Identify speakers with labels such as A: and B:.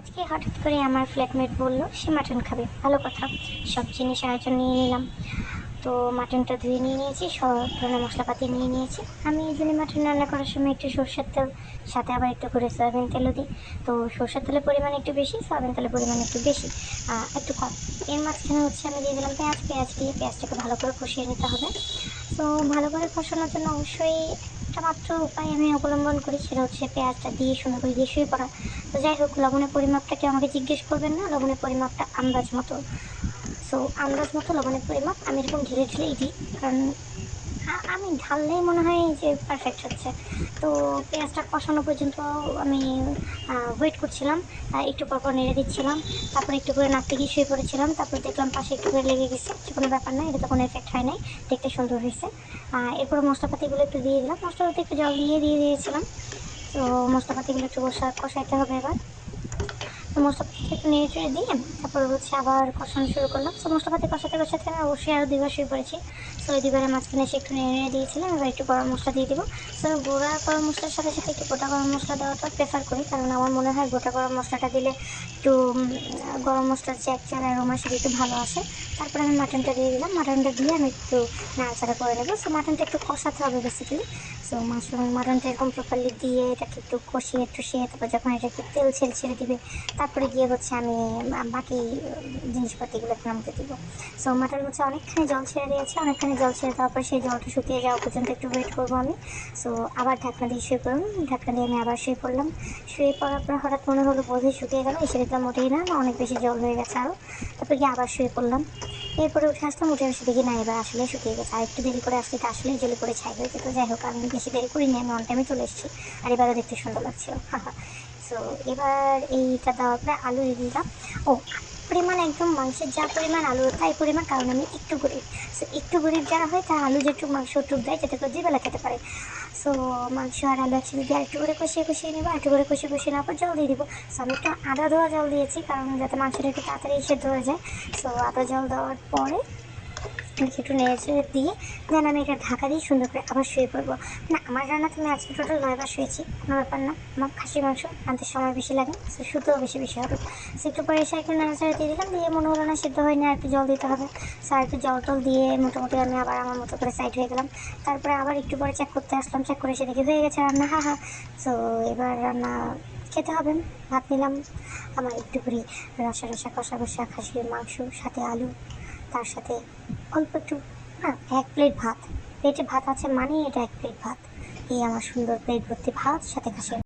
A: আজকে হঠাৎ করে আমার ফ্ল্যাটমেট বলল, সে মাটন খাবে। ভালো কথা, সব জিনিস আয়োজন নিয়ে নিলাম। তো মাটনটা ধুয়ে নিয়ে নিয়েছি, সব ধরনের মশলাপাতি নিয়ে নিয়েছি। আমি এই জন্য মাটন রান্না করার সময় একটু সর্ষের তেল, সাথে আবার একটু করে সয়াবিন তেলও দিই। তো সর্ষের তেলের পরিমাণ একটু বেশি, সয়াবিন তেলের পরিমাণ একটু বেশি একটু কম। এর মাঝখানে হচ্ছে আমি দিয়ে দিলাম পেঁয়াজ। পেঁয়াজ দিয়ে পেঁয়াজটাকে ভালো করে কষিয়ে নিতে হবে। তো ভালো করে কষানোর জন্য অবশ্যই একটা মাত্র উপায় আমি অবলম্বন করি, সেটা হচ্ছে পেঁয়াজটা দিয়ে সুন্দর করে দিয়ে শুয়ে পড়া তো যাই হোক, লবণের পরিমাপটা কেউ আমাকে জিজ্ঞেস করবেন না, লবণের পরিমাপটা আন্দাজ মতো। সো আন্দাজ মতো লবণের পরিমাপ আমি এরকম ঢেলে ঢেলেই দিই, কারণ আমি ঢাললেই মনে হয় যে পারফেক্ট হচ্ছে। তো পেঁয়াজটা কষানো পর্যন্ত আমি ওয়েট করছিলাম একটু পর পর নেড়ে দিচ্ছিলাম, তারপর একটু করে নাকতে গিয়ে শুয়ে পড়েছিলাম তারপর দেখলাম পাশে একটু করে লেগে গেছে কোনো ব্যাপার না, এটা তো কোনো এফেক্ট হয় নাই, দেখতে সুন্দর হয়েছে। এরপর মশলাপাতিগুলো একটু দিয়ে দিলাম। মশলাপাতি একটু জল দিয়ে দিয়ে দিয়েছিলাম। তো মশলাপাতিগুলো একটু কষা কষাইতে হবে এবার। মশলাপাতি একটু নেড়ে চেড়ে দিয়ে তারপর হচ্ছে আবার কষানো শুরু করলাম। তো মশলাপাতি কষাতে কষাতে আমি অবশ্যই আরও দুইবার শুয়ে পড়েছি। তো ওই দুইবারের মাঝখানে এসে একটু নেড়ে নেড়ে দিয়েছিলাম, এবার একটু গরম মশলা দিয়ে দেবো। আমি গোড়া গরম মশলার সাথে সাথে একটু গোটা গরম মশলা দেওয়াটা প্রেফার করি, কারণ আমার মনে হয় গোটা গরম মশলাটা দিলে একটু গরম মশলার যে একচার অ্যারোমা সেটা একটু ভালো আসে। তারপরে আমি মাটনটা দিয়ে দিলাম। মাটনটা দিয়ে আমি একটু নাড়াচাড়া করে নেব। সো মাটনটা একটু কষাতে হবে বেসিক্যালি সো মাশরুম মাটনটা এরকম প্রপারলি দিয়ে এটাকে একটু কষিয়ে টুষিয়ে তারপর যখন এটা একটু তেল ছেড়ে ছেড়ে দিবে, তারপরে গিয়ে হচ্ছে আমি বাকি জিনিসপাতিগুলো নামতে দিব। সো মাটন হচ্ছে অনেকখানি জল ছেড়ে দিয়েছে, অনেকখানি জল ছেড়ে দেওয়ার পর সেই জলটা শুকিয়ে যাওয়া পর্যন্ত একটু ওয়েট করব আমি। সো আবার ঢাকনা দিয়ে শুয়ে পড়লাম, ঢাকনা দিয়ে আমি আবার শুয়ে পড়লাম। শুয়ে পড়ার পর হঠাৎ মনে হলো বোধহয় শুকিয়ে গেল এসে দেখলাম মোটেই না, অনেক বেশি জল হয়ে গেছে আরও তারপর গিয়ে আবার শুয়ে পড়লাম। এরপরে উঠে আসলাম, উঠে এসে দেখি না, এবার আসলে শুকিয়ে গেছে। আর একটু দেরি করে আসলে তো আসলে জলে করে ছাই হয়ে যেত। যাই হোক, আমি বেশি দেরি করিনি, আমি অন টাইমে চলে এসেছি। আর এবারও দেখতে সুন্দর লাগছিল। সো এবার এইটা দেওয়ার পরে আলু দিয়ে দিলাম। ও, পরিমাণ একদম মাংসের যা পরিমাণ আলু, তাই পরিমাণ, কারণ আমি একটু গরিব সো একটু গরিব যারা হয় তারা আলু যেটুকু মাংস টুক দেয়, যাতে করে দুবেলা খেতে পারে। সো মাংস আর আলু একসাথে দিয়ে একটু করে কষিয়ে কষিয়ে নেব একটু করে কষিয়ে কষিয়ে নেওয়ার পর জল দিয়ে দিব। সো আমি একটু আদা দেওয়া জল দিয়েছি, কারণ যাতে মাংসটা একটু তাড়াতাড়ি সেদ্ধ হয়ে যায়। সো আদা জল দেওয়ার পরে একটু নেড়ে দিয়ে দেন আমি এটা ঢাকা দিয়ে সুন্দর করে আবার শুয়ে পড়ব। না আমার রান্না তুমি আজকে টোটাল নয়বার শুয়েছি, কোনো ব্যাপার না। আমার খাসি মাংস আনতে সময় বেশি লাগে, সো শুতেও বেশি বেশি হবে। সো একটু পরে এসে একটু নাড়াচাড়া দিয়ে দিলাম, দিয়ে মনে হলো না সিদ্ধ হয়নি, আর একটু জল দিতে হবে। সো আর একটু জল টল দিয়ে মোটামুটি আমি আবার আমার মতো করে সাইড হয়ে গেলাম। তারপরে আবার একটু পরে চেক করতে আসলাম চেক করে এসে দেখি হয়ে গেছে রান্না, হা হা। সো এবার রান্না খেতে হবে, ভাত নিলাম। আমার একটু করে রসা রসা কষা কষা খাসির মাংস, সাথে আলু, তার সাথে অল্প একটু না এক প্লেট ভাত। প্লেটে ভাত আছে মানেই এটা এক প্লেট ভাত। এই আমার সুন্দর প্লেট ভর্তি ভাত, সাথে খাসির